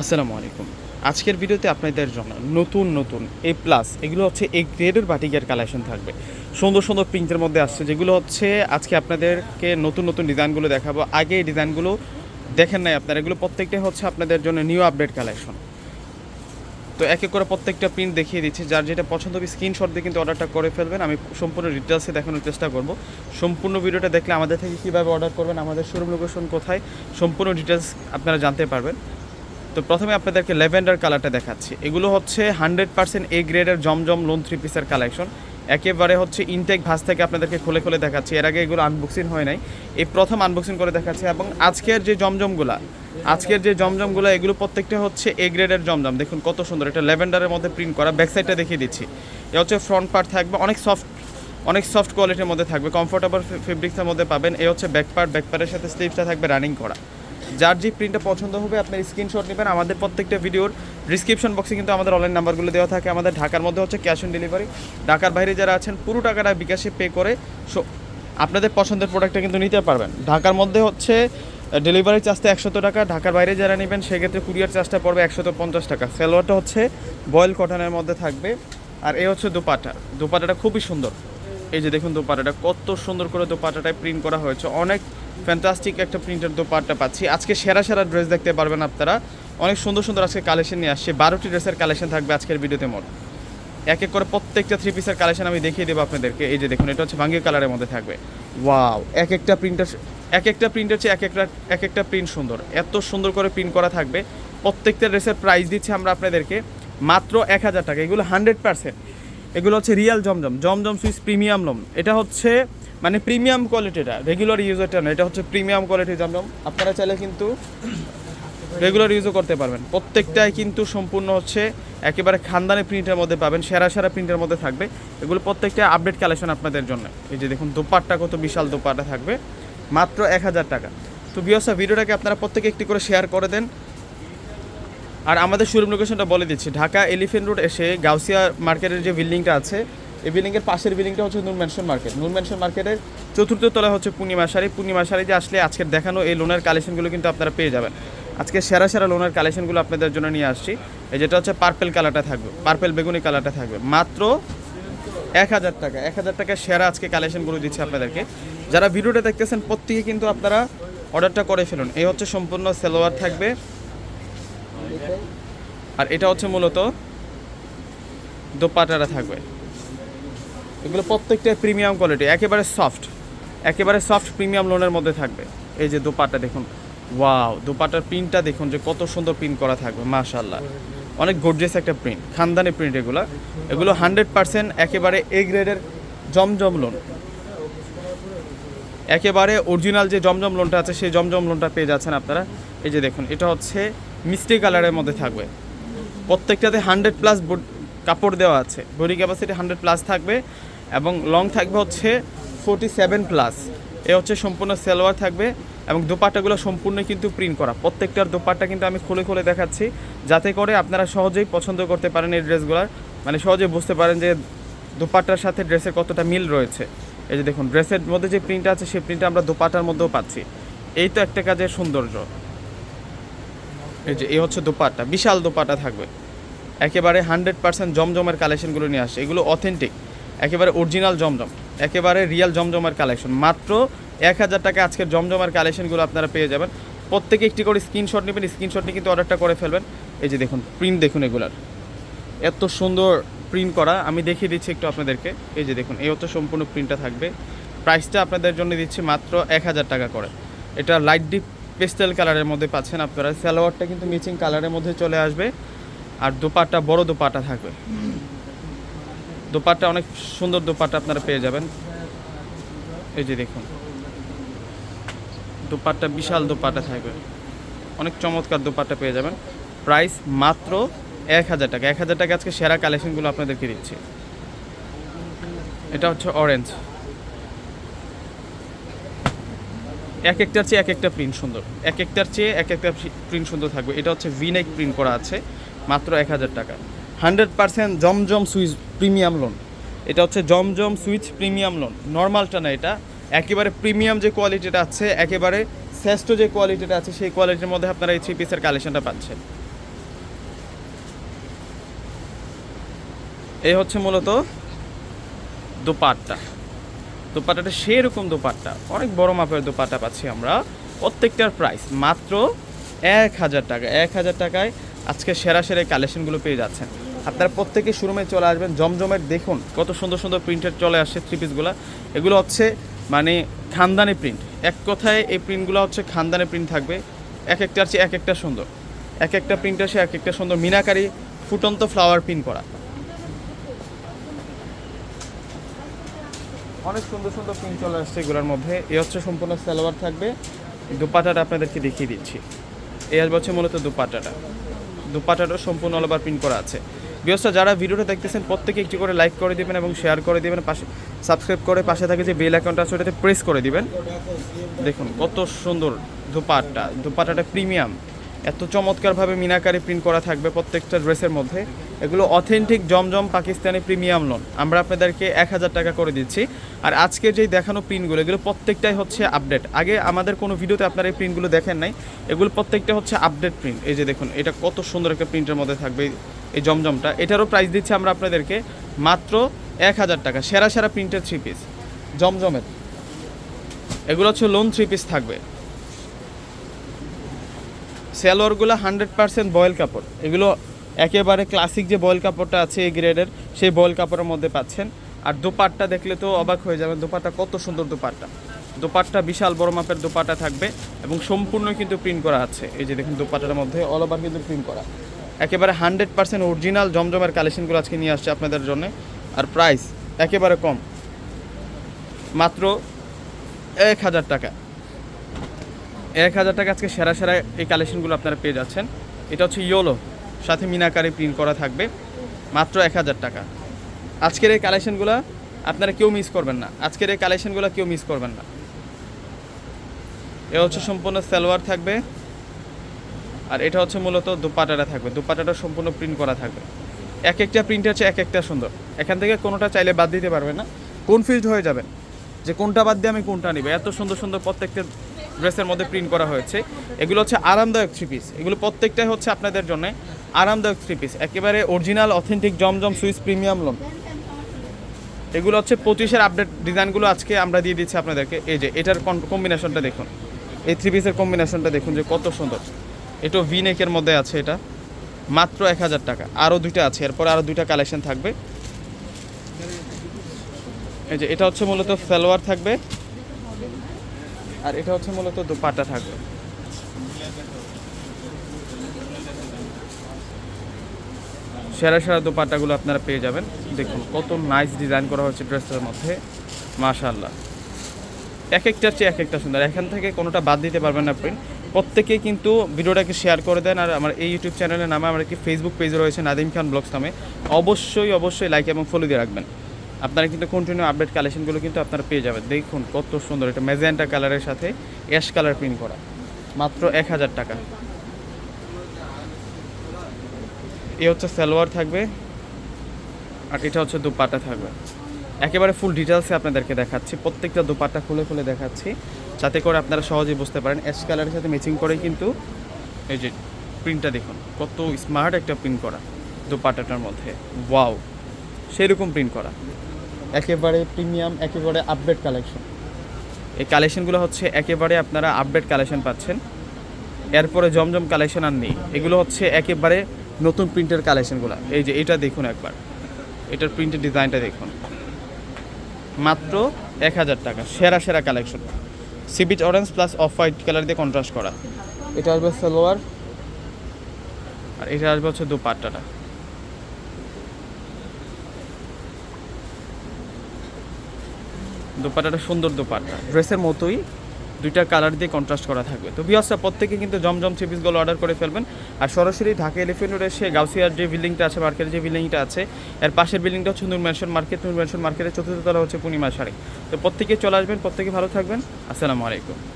আসসালামু আলাইকুম। আজকের ভিডিওতে আপনাদের জন্য নতুন নতুন এ প্লাস এগুলো হচ্ছে এ গ্রেডের বাটিকের কালেকশন থাকবে। সুন্দর সুন্দর পিঙ্কের মধ্যে আসছে, যেগুলো হচ্ছে আজকে আপনাদেরকে নতুন নতুন ডিজাইনগুলো দেখাবো। আগে এই ডিজাইনগুলো দেখেন নাই আপনারা, এগুলো প্রত্যেকটাই হচ্ছে আপনাদের জন্য নিউ আপডেট কালেকশন তো এক এক করে প্রত্যেকটা প্রিন্ট দেখিয়ে দিচ্ছি। যার যেটা পছন্দ হবে স্ক্রিনশট দিয়ে কিন্তু অর্ডারটা করে ফেলবেন। আমি সম্পূর্ণ ডিটেলসে দেখানোর চেষ্টা করব। সম্পূর্ণ ভিডিওটা দেখলে আমাদের থেকে কীভাবে অর্ডার করবেন, আমাদের শোরুম লোকেশন কোথায়, সম্পূর্ণ ডিটেলস আপনারা জানতে পারবেন। তো প্রথমে আপনাদেরকে ল্যাভেন্ডার কালারটা দেখাচ্ছি। এগুলো হচ্ছে হান্ড্রেড পার্সেন্ট এ গ্রেডের জমজম লোন থ্রি পিসের কালেকশন একেবারে হচ্ছে ইনটেক ভাস থেকে আপনাদেরকে খুলে খুলে দেখাচ্ছি। এর আগে এগুলো আনবক্সিং হয় নাই। এই প্রথম আনবক্সিং করে দেখাচ্ছি এবং আজকের যে জমজমগুলা, আজকের যে জমজমগুলো, এগুলো প্রত্যেকটা হচ্ছে এ গ্রেডের জমজম। দেখুন কত সুন্দর, এটা ল্যাভেন্ডারের মধ্যে প্রিন্ট করা। ব্যাক সাইডটা দেখিয়ে দিচ্ছি। এ হচ্ছে ফ্রন্ট পার্ট থাকবে। অনেক সফট অনেক সফট কোয়ালিটির মধ্যে থাকবে। কমফোর্টেবল ফেব্রিক্সের মধ্যে পাবেন। এ হচ্ছে ব্যাক পার্ট ব্যাক পার্টের সাথে স্লিভসটা থাকবে রানিং করা। যার যে প্রিন্টটা পছন্দ হবে, আপনার স্ক্রিনশট নেবেন। আমাদের প্রত্যেকটা ভিডিওর ডিসক্রিপশন বক্সে কিন্তু আমাদের অনলাইন নাম্বারগুলো দেওয়া থাকে। আমাদের ঢাকার মধ্যে হচ্ছে ক্যাশ অন ডেলিভারি ঢাকার বাইরে যারা আছেন, পুরো টাকাটা বিকাশে পে করে সো- আপনাদের পছন্দের প্রোডাক্টটা কিন্তু নিতে পারবেন। ঢাকার মধ্যে হচ্ছে ডেলিভারি চার্জটা একশত টাকা। ঢাকার বাইরে যারা নেবেন, সেক্ষেত্রে কুরিয়ার চার্জটা পড়বে একশত পঞ্চাশ টাকা। সেলোয়ারটা হচ্ছে বয়েল কটনের মধ্যে থাকবে। আর এ হচ্ছে দুপাটা। দুপাটাটা খুবই সুন্দর। এই যে দেখুন দোপাটাটা, কত সুন্দর করে দোপাটাটায় প্রিন্ট করা হয়েছে। অনেক ফ্যান্টাস্টিক একটা প্রিন্টের দোপাট্টা পাচ্ছি। আজকে সেরা সেরা ড্রেস দেখতে পারবেন আপনারা। অনেক সুন্দর সুন্দর আজকে কালেকশন নিয়ে আসছে। বারোটি ড্রেসের কালেকশন থাকবে আজকের ভিডিওতে মোট। এক এক করে প্রত্যেকটা থ্রি পিসের কালেকশন আমি দেখিয়ে দেবো আপনাদেরকে। এই যে দেখুন, এটা হচ্ছে ভাঙ্গি কালারের মধ্যে থাকবে। ওয়াও এক একটা প্রিন্টার এক একটা প্রিন্টের চেয়ে এক একটা এক একটা প্রিন্ট সুন্দর। এত সুন্দর করে প্রিন্ট করা থাকবে। প্রত্যেকটা ড্রেসের প্রাইস দিচ্ছি আমরা আপনাদেরকে মাত্র এক হাজার টাকা। এগুলো হান্ড্রেড পার্সেন্ট এগুলো হচ্ছে রিয়াল জমজম। জমজম সুইস প্রিমিয়াম লোম এটা হচ্ছে মানে প্রিমিয়াম কোয়ালিটিটা রেগুলার ইউজেরটা না, এটা হচ্ছে প্রিমিয়াম কোয়ালিটির জমজম আপনারা চাইলে কিন্তু রেগুলার ইউজও করতে পারবেন। প্রত্যেকটাই কিন্তু সম্পূর্ণ হচ্ছে একেবারে খানদানি প্রিন্টের মধ্যে পাবেন, সেরা সেরা প্রিন্টের মধ্যে থাকবে। এগুলো প্রত্যেকটা আপডেট কালেকশন আপনাদের জন্য। এই যে দেখুন, দোপাট্টা কত বিশাল দোপাট্টা থাকবে। মাত্র এক হাজার টাকা। তো বিয়সা ভিডিওটাকে আপনারা প্রত্যেকে একটি করে শেয়ার করে দেন। আর আমাদের শোরুম লোকেশনটা বলে দিচ্ছি, ঢাকা এলিফেন্ট রোড এসে গাউসিয়া মার্কেটের যে বিল্ডিংটা আছে এই বিল্ডিংয়ের পাশের বিল্ডিংটা হচ্ছে Noor mansion market. Noor mansion মার্কেটের চতুর্থ তলায় হচ্ছে পূর্ণিমা শাড়ি। পূর্ণিমা শাড়ি যে আসলে আজকের দেখানো এই লোনের কালেকশনগুলো কিন্তু আপনারা পেয়ে যাবেন। আজকে সেরা সেরা লোনের কালেকশনগুলো আপনাদের জন্য নিয়ে আসছি। এই যেটা হচ্ছে পার্পেল কালারটা থাকবে পার্পেল বেগুনি কালারটা থাকবে। মাত্র এক হাজার টাকা, এক হাজার টাকা সেরা আজকে কালেকশনগুলো দিচ্ছি আপনাদেরকে। যারা ভিডিওটা দেখতেছেন, প্রত্যেকে কিন্তু আপনারা অর্ডারটা করে ফেলুন। এই হচ্ছে সম্পূর্ণ সেলোয়ার থাকবে। আর এটা হচ্ছে মূলত দোপাটারা থাকবে। এগুলো প্রত্যেকটা প্রিমিয়াম কোয়ালিটি একেবারে সফট একেবারে সফট প্রিমিয়াম লোনের মধ্যে থাকবে। এই যে দোপাটা দেখুন ওয়াও দোপাটার প্রিন্টটা দেখুন যে কত সুন্দর প্রিন্ট করা থাকবে মাশাল্লাহ অনেক গর্জিয়াস একটা প্রিন্ট খানদানি প্রিন্ট এগুলো। এগুলো হান্ড্রেড পার্সেন্ট একেবারে এ গ্রেডের জমজম লোন একেবারে অরিজিনাল যে জমজম লোনটা আছে, সেই জমজম লোনটা পেয়ে যাচ্ছেন আপনারা। এই যে দেখুন, এটা হচ্ছে মিষ্টি কালারের মধ্যে থাকবে। প্রত্যেকটাতে হান্ড্রেড প্লাস কাপড় দেওয়া আছে। বডি ক্যাপাসিটি হান্ড্রেড প্লাস থাকবে এবং লং থাকবে হচ্ছে ফোর্টি সেভেন প্লাস এ হচ্ছে সম্পূর্ণ সেলোয়ার থাকবে এবং দোপাট্টাগুলো সম্পূর্ণ কিন্তু প্রিন্ট করা। প্রত্যেকটার দোপাট্টা কিন্তু আমি খুলে খুলে দেখাচ্ছি যাতে করে আপনারা সহজেই পছন্দ করতে পারেন এই ড্রেসগুলোর মানে সহজেই বুঝতে পারেন যে দোপাট্টার সাথে ড্রেসের কতটা মিল রয়েছে। এই যে দেখুন, ড্রেসের মধ্যে যে প্রিন্ট আছে সেই প্রিন্টটা আমরা দোপাটার মধ্যেও পাচ্ছি। এই তো একটা কাজের সৌন্দর্য। এই যে, এই হচ্ছে দোপাট্টা, বিশাল দোপাট্টা থাকবে। একেবারে হান্ড্রেড পার্সেন্ট জমজমের কালেকশনগুলো নিয়ে আসছে এগুলো অথেন্টিক একেবারে অরিজিনাল জমজম, একেবারে রিয়েল জমজমের কালেকশন মাত্র এক হাজার টাকা আজকের জমজমের কালেকশনগুলো আপনারা পেয়ে যাবেন। প্রত্যেকে একটি করে স্ক্রিনশট নেবেন স্ক্রিনশট নিয়ে কিন্তু অর্ডারটা করে ফেলবেন। এই যে দেখুন প্রিন্ট দেখুন এগুলার। এত সুন্দর প্রিন্ট করা, আমি দেখিয়ে দিচ্ছি একটু আপনাদেরকে। এই যে দেখুন, এই হচ্ছে সম্পূর্ণ প্রিন্টটা থাকবে। প্রাইসটা আপনাদের জন্য দিচ্ছি মাত্র এক হাজার টাকা করে। এটা লাইট ডিপ পেস্টেল কালারের মধ্যে পাচ্ছেন আপনারা। সালোয়ারটা কিন্তু মিচিং কালারের মধ্যে চলে আসবে। আর দোপাট্টা বড় দোপাট্টা থাকবে। দোপাট্টা অনেক সুন্দর দোপাট্টা আপনারা পেয়ে যাবেন। এই যে দেখুন। দোপাট্টা বিশাল দোপাট্টা থাকবে। অনেক চমৎকার দোপাট্টা পেয়ে যাবেন। প্রাইস মাত্র এক হাজার টাকা। এক হাজার টাকা আজকে সেরা কালেকশনগুলো আপনাদেরকে দিচ্ছি। এটা হচ্ছে অরেঞ্জ এক একটার চেয়ে এক একটা প্রিন্ট সুন্দর। এক একটার চেয়ে এক একটা প্রিন্ট সুন্দর থাকবে। এটা হচ্ছে ভিনেক প্রিন্ট করা আছে। মাত্র এক হাজার টাকা। Hundred percent Zamzam Swiss premium lawn এটা হচ্ছে জমজম সুইচ প্রিমিয়াম লোন নর্মালটা না এটা। একেবারে প্রিমিয়াম যে কোয়ালিটিটা আছে, একেবারে শ্রেষ্ঠ যে কোয়ালিটিটা আছে, সেই কোয়ালিটির মধ্যে আপনারা এই থ্রি পিসের কালেকশনটা পাচ্ছেন। এই হচ্ছে মূলত দোপাট্টা। দোপাট্টাটা সেরকম দোপাট্টা। অনেক বড় মাপের দোপাট্টা পাচ্ছি আমরা। প্রত্যেকটার প্রাইস মাত্র এক হাজার টাকা। এক হাজার টাকায় আজকে সেরা সেরা কালেকশনগুলো পেয়ে যাচ্ছেন। আপনারা প্রত্যেকে শোরুমে চলে আসবেন, জমজমের দেখুন কত সুন্দর সুন্দর প্রিন্টের চলে আসছে থ্রি পিসগুলো এগুলো হচ্ছে মানে খানদানি প্রিন্ট এক কথায় এই প্রিন্টগুলো হচ্ছে খানদানি প্রিন্ট থাকবে। এক একটার চেয়ে এক একটা সুন্দর। এক একটা প্রিন্ট আসে এক একটা সুন্দর মিনাকারি, ফুটন্ত ফ্লাওয়ার প্রিন্ট করা। অনেক সুন্দর সুন্দর প্রিন্ট চলে আসছে এগুলোর মধ্যে। এ হচ্ছে সম্পূর্ণ সালোয়ার থাকবে। দুপাটাটা আপনাদেরকে দেখিয়ে দিচ্ছি। এ আসবে হচ্ছে মূলত দুপাটাটা। দুপাটাটা সম্পূর্ণ অলবার প্রিন্ট করা আছে। বিয়সটা যারা ভিডিওটা দেখতেছেন, প্রত্যেকে একটি করে লাইক করে দিবেন এবং শেয়ার করে দিবেন, পাশে সাবস্ক্রাইব করে পাশে থাকে যে বেল অ্যাকাউন্ট আছে, ওটাতে প্রেস করে দিবেন। দেখুন কত সুন্দর দুপাটটা। দুপাটাটা প্রিমিয়াম এত চমৎকারভাবে মিনাকারি প্রিন্ট করা থাকবে প্রত্যেকটা ড্রেসের মধ্যে। এগুলো অথেন্টিক জমজম পাকিস্তানি প্রিমিয়াম লোন আমরা আপনাদেরকে এক হাজার টাকা করে দিচ্ছি। আর আজকে যেই দেখানো প্রিন্টগুলো এগুলো প্রত্যেকটাই হচ্ছে আপডেট আগে আমাদের কোনো ভিডিওতে আপনারা এই প্রিন্টগুলো দেখেন নাই। এগুলো প্রত্যেকটা হচ্ছে আপডেট প্রিন্ট এই যে দেখুন, এটা কত সুন্দর একটা প্রিন্টের মধ্যে থাকবে এই জমজমটা। এটারও প্রাইস দিচ্ছি আমরা আপনাদেরকে মাত্র এক হাজার টাকা। সেরা সেরা প্রিন্টের থ্রি পিস জমজমের। এগুলো হচ্ছে লোন থ্রি পিস থাকবে। সেলোয়ারগুলো হান্ড্রেড পার্সেন্ট বয়েল কাপড়। এগুলো একেবারে ক্লাসিক যে বয়েল কাপড়টা আছে এই গ্রেডের সেই বয়েল কাপড়ের মধ্যে পাচ্ছেন। আর দোপাট্টা দেখলে তো অবাক হয়ে যাবেন, দোপাট্টা কত সুন্দর দোপাট্টা। দোপাট্টা বিশাল বড় মাপের দোপাট্টা থাকবে এবং সম্পূর্ণ কিন্তু প্রিন্ট করা আছে। এই যে দেখুন দোপাট্টার মধ্যে অল ওভার কিন্তু প্রিন্ট করা। একেবারে হান্ড্রেড পার্সেন্ট অরিজিনাল জমজমের কালেকশনগুলো আজকে নিয়ে আসছে আপনাদের জন্য। আর প্রাইস একেবারে কম। মাত্র এক হাজার টাকা। এক হাজার টাকা আজকে সেরা সেরা এই কালেকশনগুলো আপনারা পেয়ে যাচ্ছেন। এটা হচ্ছে ইয়োলো সাথে মিনাকারে প্রিন্ট করা থাকবে, মাত্র এক হাজার টাকা। আজকের এই কালেকশনগুলো আপনারা কেউ মিস করবেন না। আজকের এই কালেকশনগুলো কেউ মিস করবেন না। এ হচ্ছে সম্পূর্ণ সালোয়ার থাকবে, আর এটা হচ্ছে মূলত দুপাটাটা থাকবে। দুপাটাটা সম্পূর্ণ প্রিন্ট করা থাকবে। এক একটা প্রিন্ট হচ্ছে এক একটা সুন্দর। এখান থেকে কোনোটা চাইলে বাদ দিতে পারবে না। কনফিউজড হয়ে যাবেন? যে কোনটা বাদ দিয়ে আমি কোনটা নিব? এত সুন্দর সুন্দর প্রত্যেকটা ড্রেসের মধ্যে প্রিন্ট করা হয়েছে। এগুলো হচ্ছে আরামদায়ক থ্রি পিস এগুলো প্রত্যেকটাই হচ্ছে আপনাদের জন্য আরামদায়ক থ্রি পিস একেবারে অরিজিনাল অথেন্টিক জমজম, সুইস প্রিমিয়াম লোন এগুলো হচ্ছে পঁচিশের আপডেট ডিজাইনগুলো আজকে আমরা দিয়ে দিচ্ছি আপনাদেরকে। এই যে, এটার কম্বিনেশনটা দেখুন। এই থ্রি পিসের কম্বিনেশনটা দেখুন যে কত সুন্দর। এটাও ভি নেকের মধ্যে আছে এটা। মাত্র এক হাজার টাকা। আরও দুইটা আছে। এরপর আরও দুইটা কালেকশন থাকবে। এই যে, এটা হচ্ছে মূলত সালোয়ার থাকবে। আর এটা হচ্ছে মূলত দোপাট্টা থাকবে। সেরা সেরা দোপাট্টাগুলো আপনারা পেয়ে যাবেন। দেখুন কত নাইস ডিজাইন করা হয়েছে ড্রেসের মধ্যে। মাশাআল্লাহ। এক একটার চেয়ে এক একটা সুন্দর। এখান থেকে কোনোটা বাদ দিতে পারবেন না আপনি। প্রত্যেকেই কিন্তু ভিডিওটাকে শেয়ার করে দেন। আর আমার এই ইউটিউব চ্যানেলের নামে আমার একটি ফেসবুক পেজ রয়েছে, নাদিম খান ব্লগস নামে। অবশ্যই অবশ্যই লাইক এবং ফলো দিয়ে রাখবেন। আপনারা কিন্তু কন্টিনিউ আপডেট কালেকশনগুলো কিন্তু আপনারা পেয়ে যাবেন। দেখুন কত সুন্দর এটা ম্যাজেন্টা কালারের সাথে অ্যাশ কালার প্রিন্ট করা। মাত্র এক হাজার টাকা। এ হচ্ছে সালোয়ার থাকবে, আর এটা হচ্ছে দুপাট্টা থাকবে। একেবারে ফুল ডিটেলসে আপনাদেরকে দেখাচ্ছি। প্রত্যেকটা দুপাট্টা খুলে খুলে দেখাচ্ছি, যাতে করে আপনারা সহজেই বুঝতে পারেন। অ্যাশ কালারের সাথে ম্যাচিং করে কিন্তু এই যে প্রিন্টটা দেখুন, কত স্মার্ট একটা প্রিন্ট করা দুপাট্টাটার মধ্যে। ওয়াও সেরকম প্রিন্ট করা। একেবারে প্রিমিয়াম একেবারে আপডেট কালেকশন এই কালেকশনগুলো হচ্ছে একেবারে আপনারা আপডেট কালেকশন পাচ্ছেন। এরপরে জমজম কালেকশন আর নেই। এগুলো হচ্ছে একেবারে নতুন প্রিন্টের কালেকশনগুলো এই যে এটা দেখুন একবার। এটার প্রিন্টের ডিজাইনটা দেখুন। মাত্র এক হাজার টাকা সেরা সেরা collection sea beach orange plus off white colour দিয়ে কন্ট্রাস্ট করা। এটা আসবে সালোয়ার। আর এটা আসবে হচ্ছে দুপাট্টাটা। দোপাট্টাটা সুন্দর দোপাট্টা। ড্রেসের মতোই দুইটা কালার দিয়ে কন্ট্রাস্ট করা থাকবে। তো বিয়াসটা প্রত্যেকে কিন্তু জমজম চিপিসগুলো অর্ডার করে ফেলবেন। আর সরাসরি ঢাকা এলিফেন্ট রোডে সে গাউসিয়ার যে বিল্ডিংটা আছে মার্কেটের যে বিল্ডিংটা আছে, এর পাশের বিল্ডিংটা হচ্ছে Noor mansion market Noor mansion মার্কেটের চতুর্থ তলা হচ্ছে পূর্ণিমা শাড়ি। তো প্রত্যেকে চলে আসবেন, প্রত্যেকে ভালো থাকবেন। আসসালামু আলাইকুম।